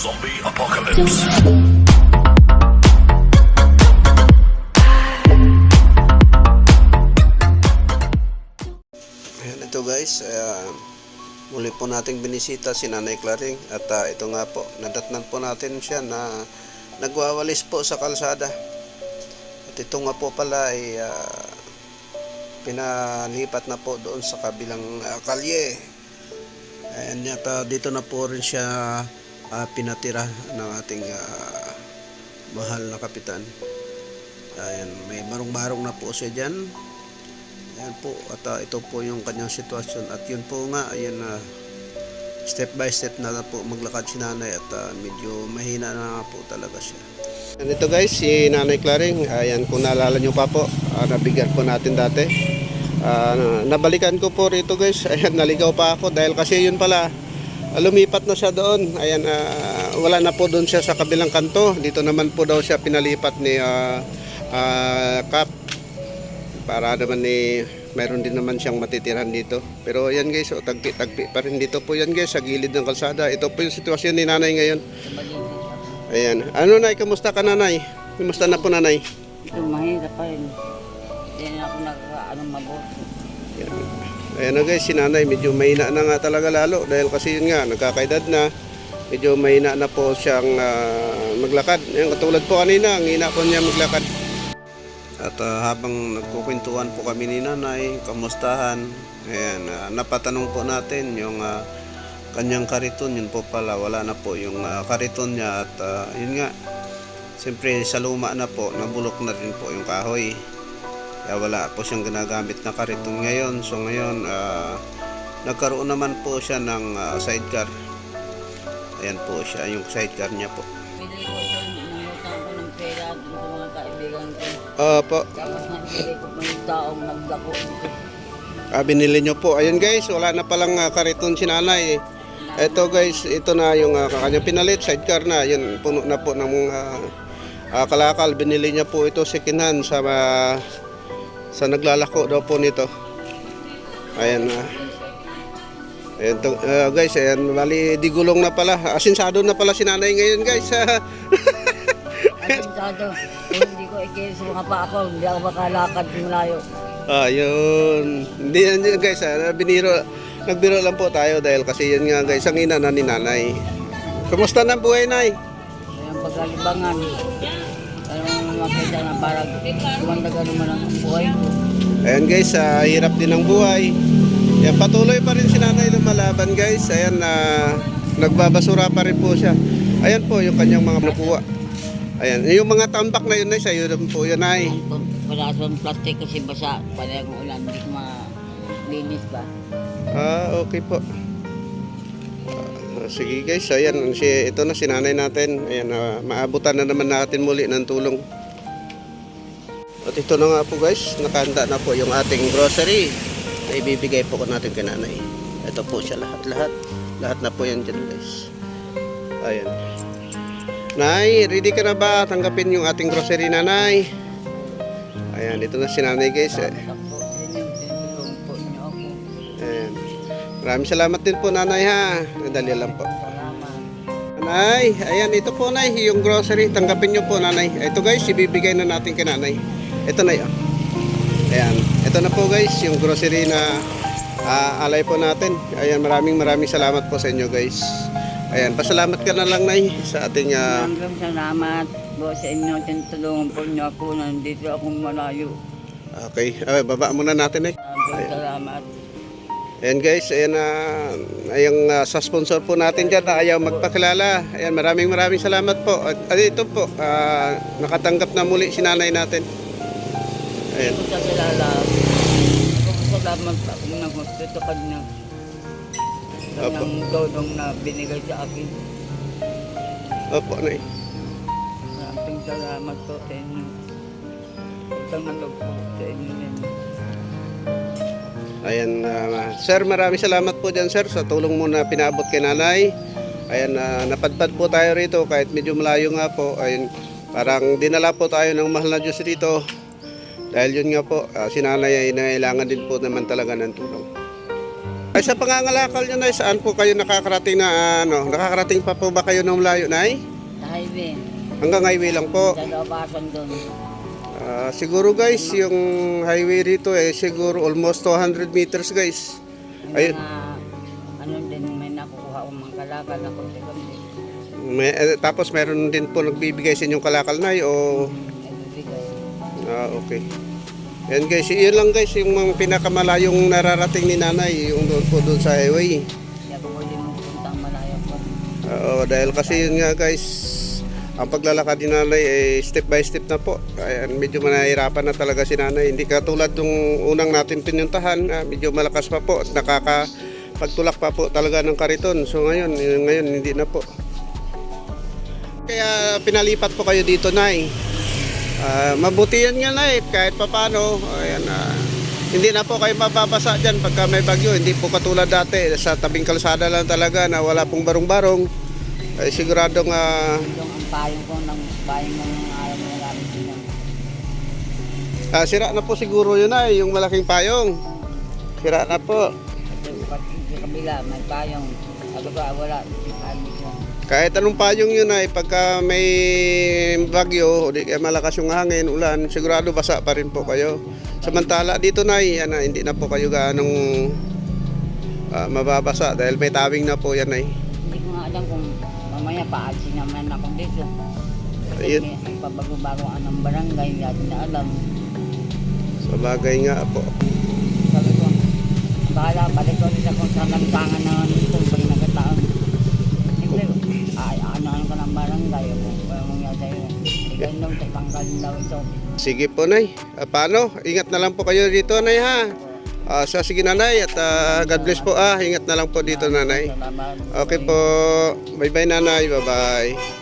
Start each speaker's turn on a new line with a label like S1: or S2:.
S1: Zombie Apocalypse.
S2: Ayan, ito guys, ah, muli po nating binisita si Nanay Claring at ah, ito nga po, nadatnan po natin siya na nagwawalis po sa kalsada. At ito nga po pala ay ah, pinalipat na po doon sa kabilang ah, kalye. Ayan, at ah, dito na po rin siya ah, pinatira ng ating ah, mahal na kapitan. Ayan, may barong-barong na po siya dyan. Ayan po, at ah, ito po yung kanyang sitwasyon. At yun po nga, ayan na step by step na, na po maglakad si nanay at ah, medyo mahina na po talaga siya. And ito guys, si Nanay Claring, ayan kung naalala nyo pa po, ah, nabigyan po natin dati. Ah, nabalikan ko po rito guys, ayan naligaw pa ako dahil kasi yun pala, lumipat na siya doon. Ayan, ah, wala na po doon siya sa kabilang kanto. Dito naman po daw siya pinalipat ni ah, ah, Cap para naman ni mayroon din naman siyang matitiran dito. Pero yan guys, oh, tagpi-tagpi pa rin dito po yan guys sa gilid ng kalsada. Ito po yung sitwasyon ni nanay ngayon. Ayan. Ano nay, kamusta ka nanay? Kamusta na po nanay?
S3: Ito mahirap pa rin. Hindi na ako nakakaano mabuti.
S2: Ayan. Na guys, si nanay medyo mahina na nga talaga lalo dahil kasi yun nga, nagkakaedad na. Medyo mahina na po siyang ah, maglakad. Ayan, katulad po kanina, ang hina po niya maglakad. At ah, habang nagkukwentuhan po kami ni nanay, kamustahan, ayan, ah, napatanong po natin yung ah, kanyang kariton, yun po pala, wala na po yung ah, kariton niya at ah, yun nga, siyempre sa luma na po, nabulok na rin po yung kahoy. Kaya wala po siyang ginagamit na kariton ngayon. So ngayon, ah, nagkaroon naman po siya ng ah, sidecar. Ayan po siya, yung sidecar niya po.
S3: Bili ko ito, nangutang ko ng pera doon sa mga kaibigan ko.
S2: Opo,
S3: Tapos nabili yung taong nagdako.
S2: Ah, binili nyo po. Ayun guys, wala na palang ah, kariton si nanay. Ito guys, ito na yung uh, kanyang pinalit, sidecar na. Yun, puno na po ng mga ah, kalakal. Binili niya po ito second hand sa, ah, sa naglalako daw po nito. Ayan na. ayan to, ah, guys, ayan, bali digulong na pala. Asinsado na pala si nanay ngayon guys.
S3: Asintado, kung hindi ko ikili sa mga paa ko, hindi ako makalakad malayo.
S2: Ayun. Hindi yan guys. Ah, biniro, nagbiro lang po tayo dahil kasi yun nga guys, ang ina na ni nanay. Kumusta na buhay, nay?
S3: Kaya pagkalibangan, makita na parang tumandaga naman ang buhay ko.
S2: Ayan guys, ah, hirap din ang buhay. Yan, patuloy pa rin si nanay lumalaban guys. Ayan, na nagbabasura pa rin po siya. Ayan po yung kanyang mga nakuha. Ayan, yung mga tambak na yun ay sa'yo rin po yun ay.
S3: Wala sa plastic kasi basa, pala kung ulan, hindi ko malinis ba?
S2: Ah, okay po. Ah, sige guys, ayan, si, ito na si nanay natin. Ayan, ah, maabutan na naman natin muli ng tulong. At ito na nga po guys, nakahanda na po yung ating grocery na ibibigay po ko natin kay nanay. Ito po siya lahat-lahat. Lahat na po yan dyan guys. Ayan. Nay, ready ka na ba tanggapin yung ating grocery nanay? Ayan, ito na si nanay guys. Eh. Ayan. Maraming salamat din po nanay ha. Dali lang po. Nanay, ayan ito po nay, yung grocery. Tanggapin nyo po nanay. Ito guys, ibibigay na natin kay nanay. Ito na yun. Ayan. Ito na po guys, yung grocery na ah, alay po natin. Ayan, maraming maraming salamat po sa inyo guys. Ayan, pasalamat ka na lang nay sa ating ah,
S3: Maraming salamat po sa inyo. Tinutulungan po niyo ako. Nandito akong malayo.
S2: Okay, ah, baba muna natin eh.
S3: Maraming salamat.
S2: Ayan guys, ayan na ayang ah, sa sponsor po natin dyan na ayaw magpakilala. Ayan, maraming maraming salamat po. At, at ito po, ah, nakatanggap na muli si nanay natin. Ayan.
S3: Ako sa kilala. Ako po salamat sa akong nagmagpito kanya. Sa
S2: Opo.
S3: ng tulong na binigay sa akin.
S2: Opo, nay.
S3: Maraming salamat po sa inyo. Isang halog po sa inyo din.
S2: Ayan, ah, sir, maraming salamat po dyan, sir, sa tulong mo na pinabot kay nanay. Ayan, ah, napadpad po tayo rito kahit medyo malayo nga po. Ayan, parang dinala po tayo ng mahal na Diyos rito. Dahil yun nga po, ah, si nanay ay nangailangan din po naman talaga ng tulong. Ay sa pangangalakal nyo nay, saan po kayo nakakarating na ano? Nakakarating pa po ba kayo ng layo nay?
S3: Sa highway.
S2: Hanggang highway lang po.
S3: Sa labasan doon.
S2: Ah, siguro guys, yung highway rito eh siguro almost 200 meters guys. Ayun.
S3: ano din, may nakukuha akong mga kalakal na konti-konti.
S2: May, eh, tapos meron din po nagbibigay sa inyong kalakal nay o. ah, okay. Yan guys, yun lang guys yung mga pinakamalayong nararating ni nanay yung doon po doon sa highway.
S3: Kaya puntang malayo po.
S2: Oo, dahil kasi yun nga guys, ang paglalakad ni nanay ay step by step na po. Kaya medyo manahirapan na talaga si nanay. Hindi katulad nung unang natin pinuntahan, ah, medyo malakas pa po at nakakapagtulak pa po talaga ng kariton. So ngayon, ngayon hindi na po. Kaya pinalipat po kayo dito, Nay. Ah, mabuti yan nga, Nay. Kahit papano, ayan, ah, hindi na po kayo mababasa dyan pagka may bagyo. Hindi po katulad dati, sa tabing kalsada lang talaga na wala pong barong-barong. Ay siguradong
S3: Yung ang payong ko ng payong ng araw na namin
S2: ah, sira na po siguro yun ay yung malaking payong. Sira na po.
S3: Sa kabila, may payong. Sabi ko, ah, wala. Hindi.
S2: Kahit anong payong yun ay pagka may bagyo, o di kaya malakas yung hangin, ulan, sigurado basa pa rin po kayo. Samantala dito na yan, ah, hindi na po kayo ganong ah, mababasa dahil may tawing na po yan ay.
S3: Hindi ko nga alam kung mamaya paalisin naman ako dito. Kasi
S2: Ayun.
S3: may nagpabago-bago ang ng barangay, hindi natin na alam.
S2: Sa bagay nga po.
S3: Sabi ko, bahala, balik ko rin ako sa lantangan na dito, pag nagkataon. Siyempre, ay, ano ano ka ng barangay, o kung ano mangyari sa'yo. Ikaw ito.
S2: Sige po, Nay. Ah, paano? Ingat na lang po kayo dito, Nay, ha? Ah, sa sige, Nanay, at ah, God bless po, ah. Ingat na lang po dito, Nanay. Okay po. Bye-bye, Nanay. Bye-bye.